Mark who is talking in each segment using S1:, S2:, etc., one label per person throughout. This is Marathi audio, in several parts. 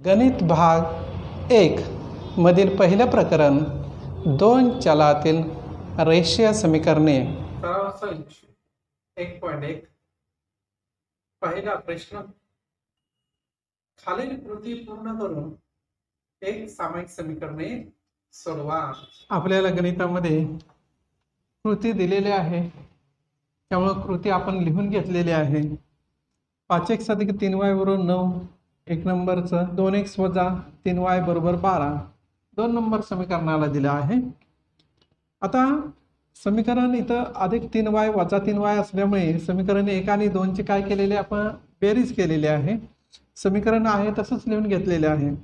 S1: गणित भाग एक मधील पहिलं प्रकरण दोन चलातील रेषीय समीकरणे.
S2: एक पॉइंट एक. पहिला प्रश्न. खालील कृती पूर्ण करून एक सामायिक समीकरणे सोडवा.
S1: आपल्याला गणितामध्ये कृती दिलेली आहे. त्यामुळं कृती आपण लिहून घेतलेली आहे. पाच एक अधिक तीन वाय बरोबर नऊ. एक नंबरचं. दोन एक्स वजा तीन वाय बरोबर बारा. दोन नंबर समीकरणाला दिलं आहे. आता समीकरण इथं अधिक तीन वाय वजा तीन वाय असल्यामुळे समीकरण एक आणि दोनची काय केलेले आपण? बेरीज केलेली आहे. समीकरण आहे तसंच लिहून घेतलेले आहे.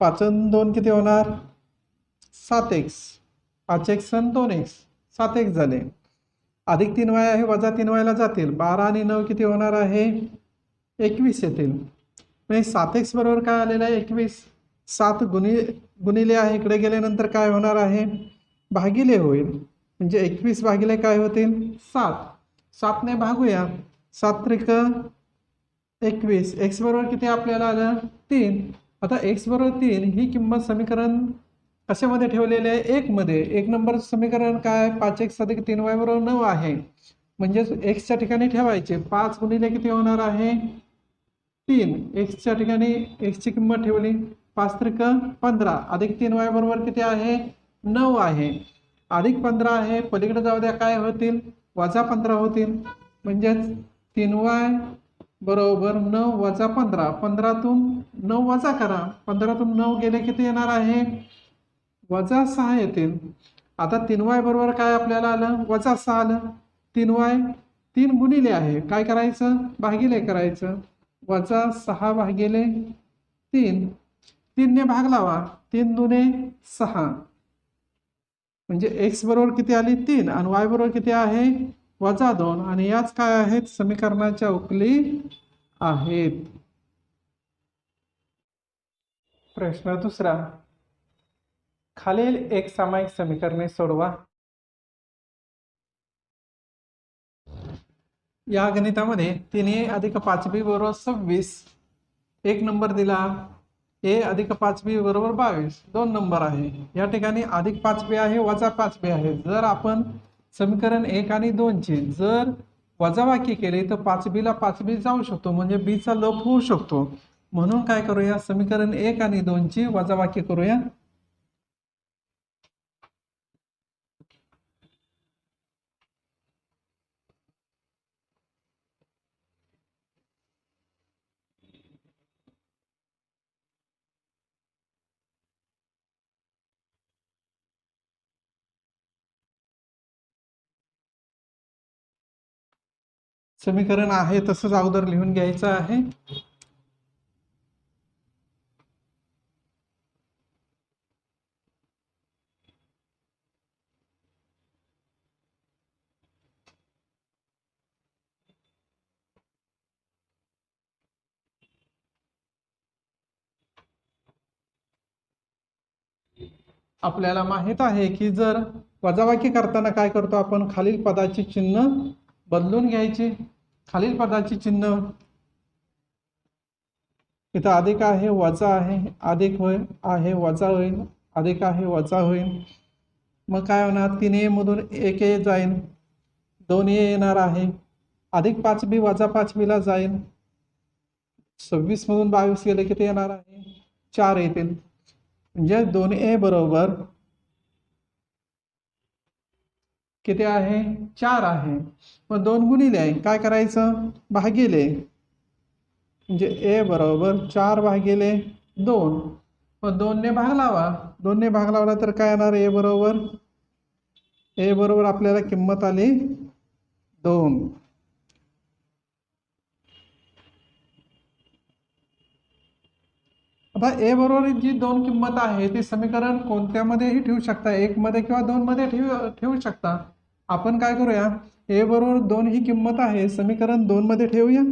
S1: पाच दोन किती होणार? सात एक्स पाच एक्स आणि दोन एक्स सात एक्स झाले. अधिक तीन वाय आहे वजा तीन वायला जातील. बारा आणि नऊ किती होणार आहे? एकवीस येतील. म्हणजे सात एक्स बरोबर काय आलेलं आहे? एकवीस. सात गुणी गुणिले आहे. इकडे गेल्यानंतर काय होणार आहे? भागिले होईल. म्हणजे एकवीस भागिले काय होतील? सात. सातने भागूया. सात त्रिक एकवीस. एक्स बरोबर किती आपल्याला आलं? तीन. आता एक्स बरोबर तीन ही किंमत समीकरण कशामध्ये ठेवलेले आहे? एकमध्ये. एक नंबर समीकरण काय? पाच एक्स अधिक तीन वाय बरोबर नऊ आहे. म्हणजेच एक्सच्या ठिकाणी ठेवायचे. पाच गुणिले किती होणार आहे? तीन. एक्सच्या ठिकाणी एक्सची किंमत ठेवली. पाच त्रिक पंधरा. अधिक तीन वाय बरोबर किती आहे? नऊ आहे. अधिक पंधरा आहे पलीकडे जाऊ द्या काय होतील? वजा पंधरा होतील. म्हणजेच तीन वाय बरोबर नऊ वजा पंधरा. पंधरातून नऊ वजा करा. पंधरातून नऊ गेले किती येणार आहे? वजा सहा येतील. आता तीन वाय बरोबर काय आपल्याला आलं? वजा सहा आलं. तीन वाय तीन गुणिले आहे. काय करायचं? भागिले करायचं. वजा सहा भागिले तीन. तीनने भाग लावा. तीन दुने सहा. म्हणजे एक्स बरोबर किती आली? तीन. आणि वाय बरोबर किती आहे? वजा दोन. आणि याच काय आहेत? समीकरणाच्या उकली आहेत. प्रश्न दुसरा. खालील एक सामायिक समीकरणे सोडवा. या गणितामध्ये तिने अधिक पाच बी बरोबर सव्वीस. एक नंबर दिला. ए अधिक पाच बी बरोबर बावीस. दोन नंबर आहे. या ठिकाणी अधिक पाच बी आहे वजा पाच बी आहे. जर आपण समीकरण एक आणि दोनचे जर वजाबाकी केले तर पाच बीला पाच बी जाऊ शकतो. म्हणजे बीचा लोप होऊ शकतो. म्हणून काय करूया? समीकरण एक आणि दोनची वजाबाकी करूया. समीकरण आहे तसंच अगोदर लिहून घ्यायचं आहे. आपल्याला माहीत आहे की जर वजाबाकी करताना काय करतो आपण? खालील पदाची चिन्ह बदलून घ्यायची. खालील पदाची चिन्ह. इथं अधिक आहे वजा आहे अधिक होय आहे वजा होईल अधिक आहे वजा होईल. मग काय होणार? तीन ए मधून एक ए जाईल दोन ए येणार आहे. अधिक पाच बी वजा पाच बीला जाईल सव्वीस मधून बावीस गेले किती येणार आहे? चार येतील. म्हणजे दोन ए बरोबर किती आहे? चार आहे. मग दोन गुणिले आहे. काय करायचं? भागिले. म्हणजे ए बरोबर चार भागिले दोन. मग दोनने भाग लावा. दोनने भाग लावला तर काय येणार? ए बरोबर? ए बरोबर आपल्याला किंमत आली दोन. आता ए बरोबर जी दोन किंमत आहे ती समीकरण कोणत्यामध्येही ठेवू शकता? एक मध्ये किंवा दोन मध्ये ठेवू ठेवू शकता. आपण काय करूया? ए बरोबर दोन ही किंमत आहे समीकरण दोन मध्ये ठेवूया.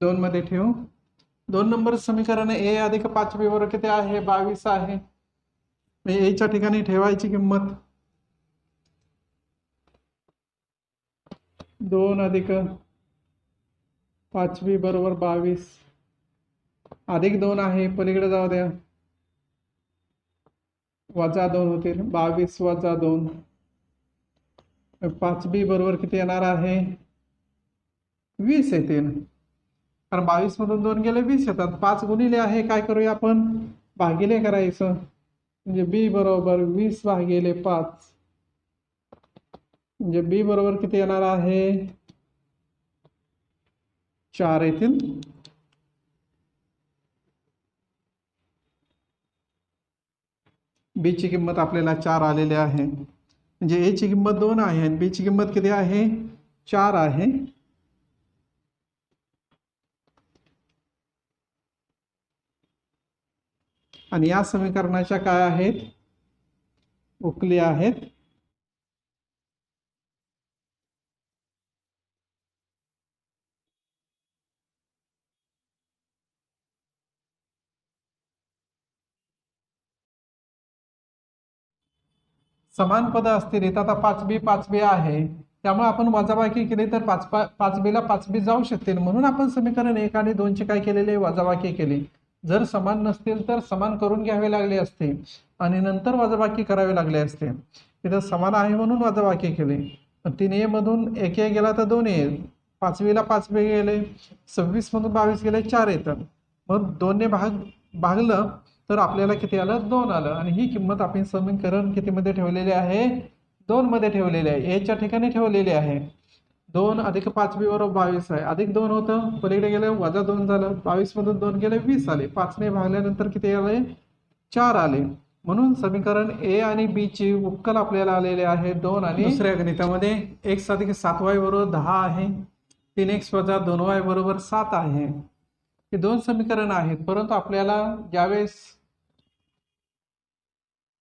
S1: दोन मध्ये ठेवू. दोन नंबर समीकरण ए अधिक पाच बी बरोबर किती आहे? बावीस आहे. एच्या ठिकाणी ठेवायची किंमत. दोन अधिक पाचवी बरोबर बावीस. अधिक दोन आहे, पलीकडे जाऊ द्या. वजा दोन होतील. बावीस वजा दोन. पाच बी बरोबर किती येणार आहे? वीस येतील. कारण बावीस मधून दोन गेले वीस येतात पाच गुणिले आहे काय करूया आपण? भागिले करायचं. म्हणजे बी बरोबर वीस भागिले पाच. म्हणजे बी बरोबर किती येणार आहे? चार येतील. बी ची किंमत आपल्याला चार आलेली आहे. म्हणजे ए ची किंमत दोन आहे आणि बी ची किंमत किती आहे? चार आहे. आणि या समीकरणाच्या काय आहेत? उकली आहेत. समान पद असतील इथं आता पाच बी पाच बी आहे. त्यामुळे आपण वजाबाकी केली तर पाच पा पाच बीला पाच बी जाऊ शकतील. म्हणून आपण समीकरण एक आणि दोनची काय केलेले वजाबाकी केली. जर समान नसतील तर समान करून घ्यावे लागले असते आणि नंतर वजाबाकी करावे लागले असते. इथं समान आहे म्हणून वजाबाकी केली. तीन ए मधून एक ए गेला तर दोन ए पाचवीला पाचवे गेले सव्वीस मधून बावीस गेले चार येतात. मग दोनने भाग भागलं तर आपल्याला किती आलं? दोन आलं. आणि ही किंमत आपण समीकरण कितीमध्ये ठेवलेली आहे? दोन मध्ये ठेवलेली आहे. एच्या ठिकाणी ठेवलेली आहे. दोन अधिक पाचवी बरोबर बावीस आहे. अधिक दोन होतं पलीकडे गेलं वजा दोन झालं. बावीस मधून दोन गेले वीस आले. पाचने भागल्यानंतर किती आले? चार आले. म्हणून समीकरण ए आणि बी ची उक्कल आपल्याला आलेले आहे. दोन आणि दुसऱ्या गणितामध्ये एक्स अधिक सात वाय बरोबर दहा आहे. तीन एक्स वजा दोन वाय बरोबर सात आहे. हे दोन समीकरण आहेत. परंतु आपल्याला ज्यावेळेस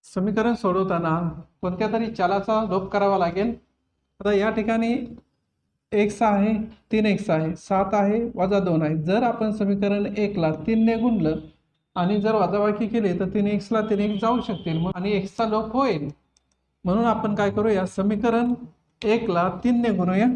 S1: समीकरण सोडवताना कोणत्या तरी चालाचा लोप करावा लागेल? आता या ठिकाणी एक्स आहे तीन एक्स आहे सात आहे वजा दोन आहे. जर आपण समीकरण एकला तीनने गुणलं आणि जर वजाबाकी केली तर तीन एक्सला तीन एक जाऊ शकतील. मग आणि एक्सचा लोप होईल. म्हणून आपण काय करूया? समीकरण एकला तीनने गुणूया.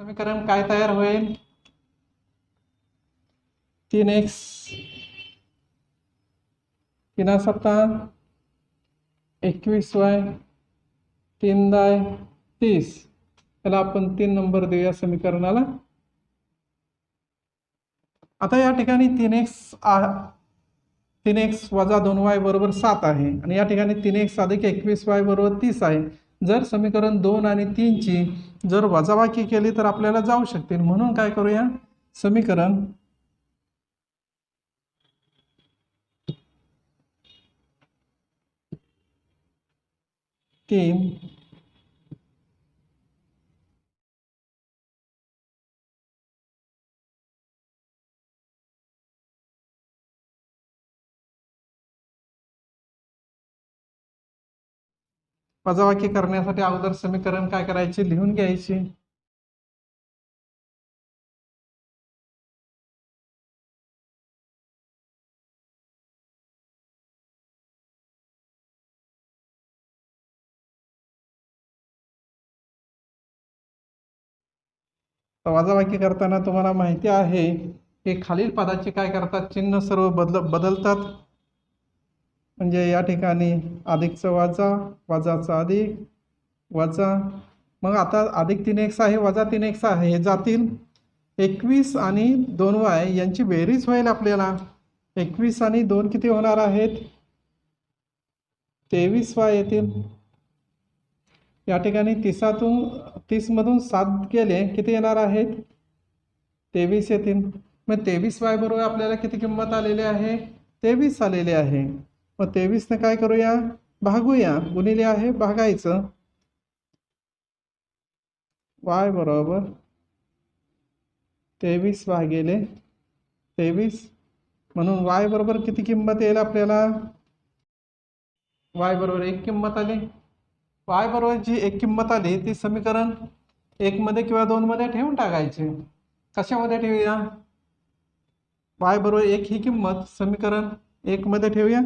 S1: समीकरण काय तयार होईल? तीन एक्स तीन सत्ता एकवीस वाय तीन दाय तीस. त्याला आपण तीन नंबर देऊया समीकरणाला. आता या ठिकाणी तीन एक्स तीन एक्स वजा दोन वाय बरोबर सात आहे. आणि या ठिकाणी तीन एक्स अधिक एकवीस वाय बरोबर तीस आहे. जर समीकरण दोन आणि तीनची जर वजाबाकी केली तर आपल्याला जाऊ शकतील म्हणून काय करूया? समीकरण तीन वजाबाकी करण्यासाठी अगोदर समीकरण काय करायचे? लिहून घ्यायचे. तर करताना तुम्हाला माहिती आहे की खालील पदाचे काय करतात? चिन्ह सर्व बदल बदलतात. म्हणजे या ठिकाणी अधिकचं वजा वजाचं अधिक वजा मग आता अधिक तीन एक्स आहे वजा तीन एक्स आहे हे जातील. एकवीस आणि दोन वाय यांची बेरीज होईल आपल्याला. एकवीस आणि दोन किती होणार आहेत? तेवीस वाय येतील. या ठिकाणी तिसातून तीसमधून सात गेले किती येणार आहेत? तेवीस येतील. मग तेवीस वाय बरोबर आपल्याला किती किंमत आलेली आहे? तेवीस आलेली आहे. मग तेवीसनं काय करूया? भागूया. गुणिले आहे भागायचं. वाय बरोबर. तेवीस भागेले. तेवीस. म्हणून वाय बरोबर किती किंमत येईल आपल्याला? वाय बरोबर एक किंमत आली. वाय बरोबर जी एक किंमत आली ती समीकरण एकमध्ये किंवा दोनमध्ये ठेवून टाकायची. कशामध्ये ठेवूया? वाय बरोबर एक ही किंमत समीकरण एकमध्ये ठेवूया.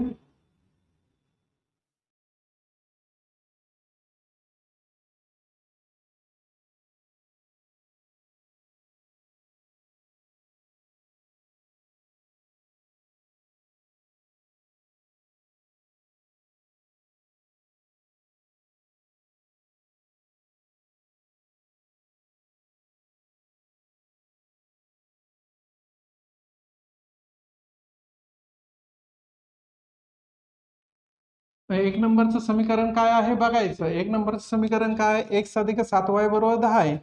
S1: एक नंबरचं समीकरण काय आहे बघायचं. एक नंबरचं समीकरण काय एक्स अधिक सात वाय बरोबर दहा आहे.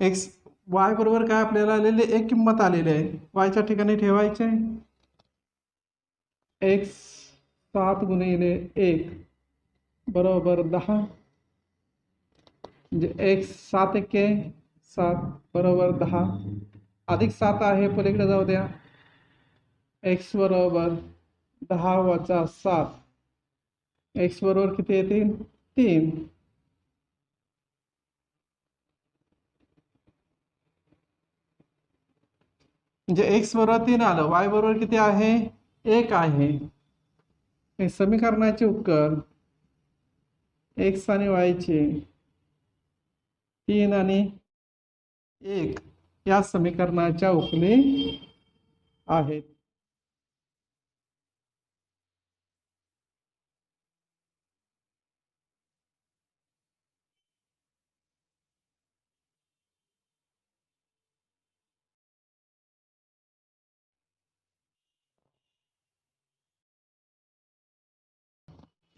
S1: एक्स वाय बरोबर काय आपल्याला आलेली? एक किंमत आलेली आहे. वायच्या ठिकाणी ठेवायचे. एक्स सात गुणिले एक बरोबर दहा. म्हणजे एक्स सात एके सात बरोबर दहा. अधिक सात आहे पलीकडे जाऊ द्या. एक्स बरोबर दहा वजा सात. एक्स बरोबर किती येतील तीन। म्हणजे एक्स बरोबर तीन आलं वाय बरोबर किती आहे? एक आहे. हे समीकरणाचे उत्तर एक्स आणि वायचे तीन आणि एक या समीकरणाच्या उकली आहेत.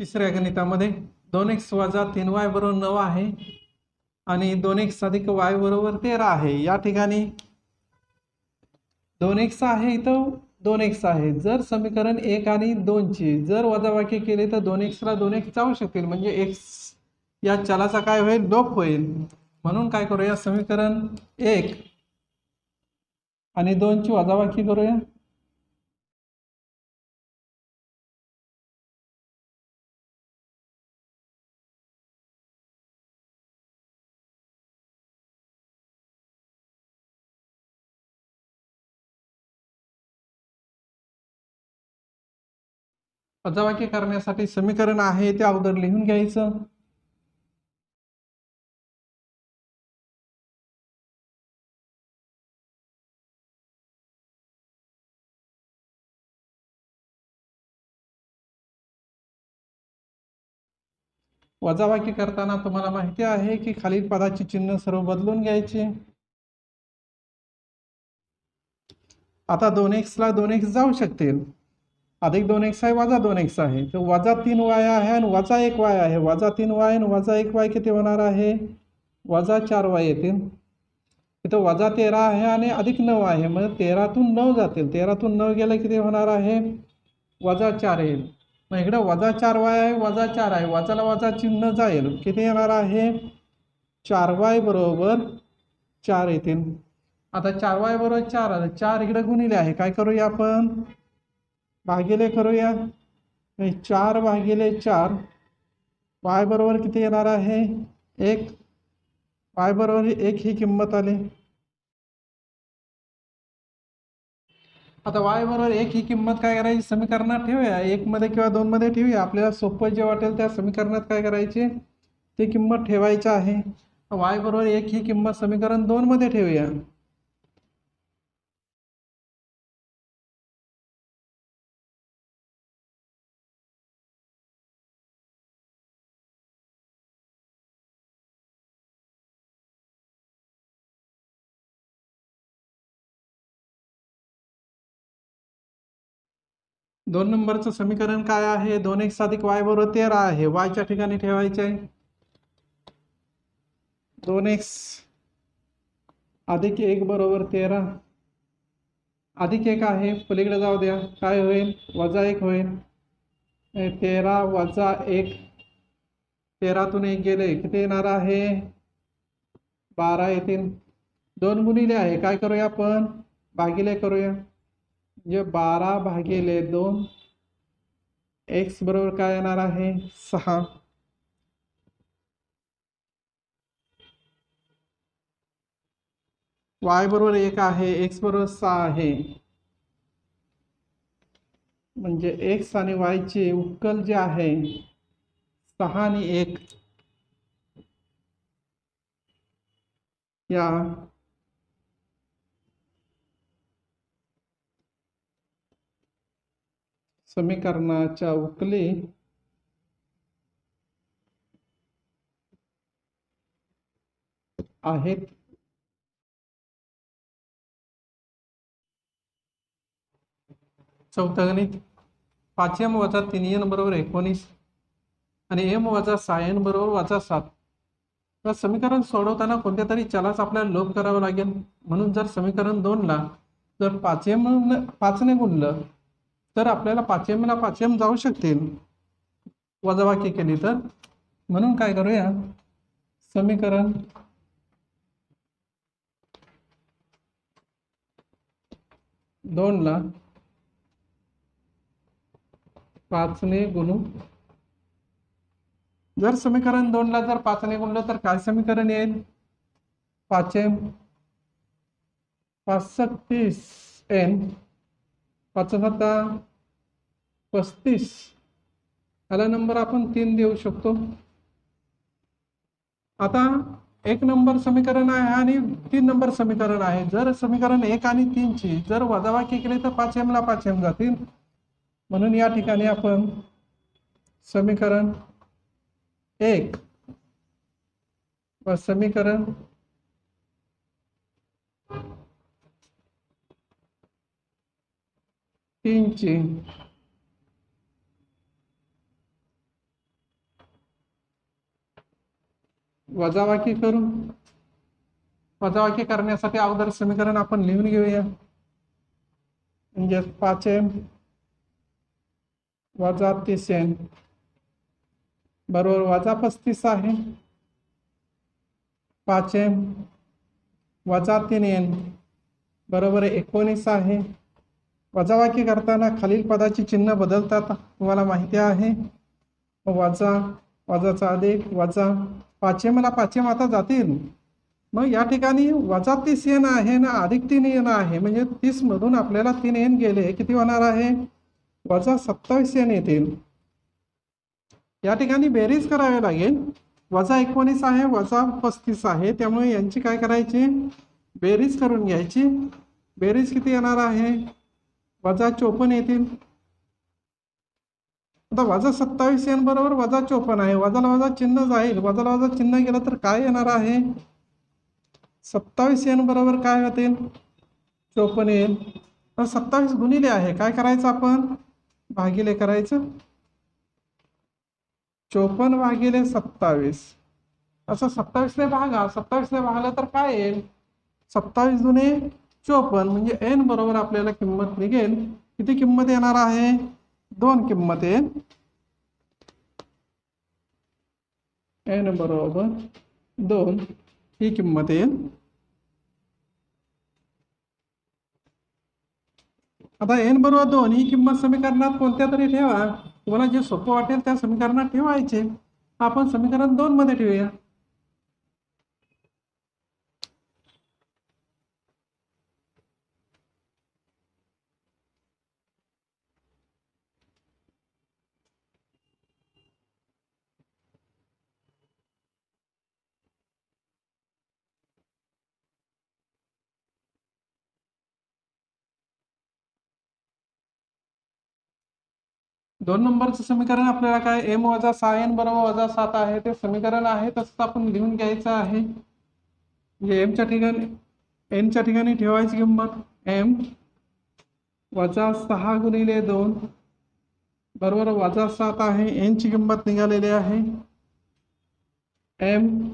S1: तिसऱ्या गणितामध्ये दोन एक्स वजा तीन वाय बरोबर नऊ आहे आणि दोन एक्स अधिक वाय बरोबर तेरा आहे. या ठिकाणी दोन एक्स आहे इथं दोन एक्स आहे. जर समीकरण एक आणि दोनची जर वजाबाकी केली तर दोन एक्सला दोन एक्स जाऊ शकतील. म्हणजे एक्स या चलाचा काय होईल? लोप होईल. म्हणून काय करूया? समीकरण एक आणि दोनची वजाबाकी करूया. वजाबाकी करण्यासाठी समीकरण आहे ते अगोदर लिहून घ्यायचं. वजाबाकी करताना तुम्हाला माहिती आहे की खालील पदाची चिन्ह सर्व बदलून घ्यायची. आता दोन एक्सला दोन एक्स जाऊ शकतील. अधिक दोन एक्स आहे वजा दोन एक्स आहे. तर वजा तीन वाय आहे आणि वजा एक वाय आहे. वजा तीन वाय आणि वजा एक वाय किती होणार आहे? वजा चार वाय येतील. इथं वजा तेरा आहे आणि अधिक नऊ आहे. म्हणजे तेरातून नऊ जातील. तेरातून नऊ गेलं किती होणार आहे? वजा चार येईल. मग इकडे वजा चार वाय आहे वजा चार आहे. वजाला वजा चिन्ह जाईल. किती येणार आहे? चार वाय बरोबर चार येतील. आता चार वाय बरोबर चार आलं. चार इकडे गुणिले आहे. काय करूया आपण? भागिले करूया. चार भागिले चार. वाय बरोबर किती येणार आहे? एक. वाय बरोबर एक ही किंमत आली. आता वाय बरोबर एक ही किंमत काय करायची? समीकरणात ठेवूया. एकमध्ये किंवा दोनमध्ये ठेवूया. आपल्याला सोपं जे वाटेल त्या समीकरणात काय करायचे? ती किंमत ठेवायची आहे. वाय बरोबर एक ही किंमत समीकरण दोनमध्ये ठेवूया. दोन नंबरचं समीकरण काय आहे? दोन एक्स अधिक वाय बरोबर तेरा आहे. वायच्या ठिकाणी ठेवायचे आहे. दोन एक्स अधिक एक बरोबर तेरा. अधिक एक आहे. पलीकडे जाऊ द्या. काय होईल? वजा एक होईल. तेरा वजा एक. तेरातून एक गेले. किती येणार आहे? बारा येतील. दोन गुणिले आहे. काय करूया आपण? भागिले करूया. म्हणजे बारा भागिले दोन. एक्स बरोबर काय येणार आहे? सहा. वाय बरोबर एक आहे एक्स बरोबर सहा आहे. म्हणजे एक्स आणि वायचे उक्कल जे आहे सहा आणि एक. या समीकरणाच्या उकली. आहेत. चौथं गणित. पाच एम वजा तीन एन बरोबर एकोणीस आणि एम वजा सहा एन बरोबर वजा सात. तर समीकरण सोडवताना कोणत्या तरी चलाच आपल्याला लोप करावा लागेल. म्हणून जर समीकरण दोनला जर पाच एम पाचने गुणलं तर आपल्याला पाच एमला जाऊ शकतील. वजाबाकी केली तर. म्हणून काय करूया? समीकरण दोनला पाचने गुणू. जर समीकरण दोनला जर पाचने गुणलं तर काय समीकरण येईल? पाच एम तीस एन पाच सत्ता पस्तीस. याला नंबर आपण तीन देऊ शकतो. आता एक नंबर समीकरण आहे आणि तीन नंबर समीकरण आहे. जर समीकरण एक आणि तीनची जर वजावाकी केली तर पाच एमला पाच एम जातील. म्हणून या ठिकाणी आपण समीकरण एक व समीकरण तीनची वजाबाकी करू. वजाबाकी करण्यासाठी अगोदर समीकरण आपण लिहून घेऊया. म्हणजे पाच एम वजा तीस एन बरोबर वजा पस्तीस आहे. पाच एम वजा तीन एन बरोबर एकोणीस आहे. वजावाकी करताना खालील पदाची चिन्ह बदलतात तुम्हाला माहिती आहे. वजा वजाचा अधिक वजा पाचेमला पाचेम आता जातील. मग या ठिकाणी वजा तीस येणं आहे ना अधिक तीन येणं आहे. म्हणजे तीसमधून आपल्याला तीन येण गेले. किती होणार आहे? वजा सत्तावीस येण येतील. या ठिकाणी बेरीज करावी लागेल. वजा एकोणीस आहे वजा पस्तीस आहे. त्यामुळे यांची काय करायची? बेरीज करून घ्यायची. बेरीज किती येणार आहे? वजा चोपन्न येतील. आता वजा सत्तावीस एन बरोबर वजा चोपन्न आहे. वजाला वजा चिन्ह जाईल. वजाला वजा चिन्ह गेलं तर काय येणार आहे? सत्तावीस एन बरोबर काय होतील? चोपन्न येईल. तर सत्तावीस गुणिले आहे. काय करायचं आपण? भागिले करायचं. चोपन्न भागिले सत्तावीस. असं सत्तावीसने भागा. सत्तावीसने भागलं तर काय येईल? सत्तावीस जुने म्हणजे एन बरोबर आपल्याला किंमत निघेल. किती दोन किंमत एन बरोबर दोन, ही किंमत आता एन बरोबर दोन, ही किंमत समीकरणात कोणत्या तरी ठेवा. जे सोपं वाटेल त्या समीकरण दोन मध्ये दोन नंबरचं समीकरण आपल्याला काय? एम वजा सहा एन बरोबर वजा सात आहे. ते समीकरण आहे तसंच आपण लिहून घ्यायचं आहे. म्हणजे एमच्या ठिकाणी एनच्या ठिकाणी ठेवायची किंमत एम वजा सहा गुणिले दोन बरोबर वजा सात आहे. एनची किंमत निघालेली आहे. एम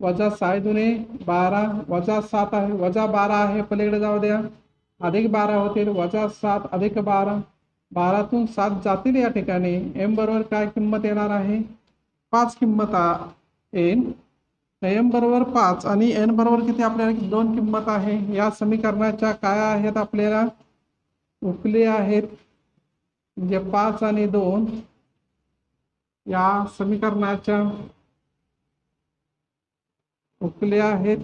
S1: वजा सहा दुने बारा वजा सात आहे. वजा बारा आहे. पलीकडे जाऊ द्या. अधिक बारा होतील. वजा सात अधिक बारा. बारातून सात जातील या ठिकाणी. एम बरोबर काय किंमत येणार आहे? पाच किंमत एन एम बरोबर पाच आणि एन बरोबर किती आपल्याला दोन किंमत आहे? या समीकरणाच्या काय आहेत आपल्याला? उकले आहेत. म्हणजे पाच आणि दोन या समीकरणाच्या उकले आहेत.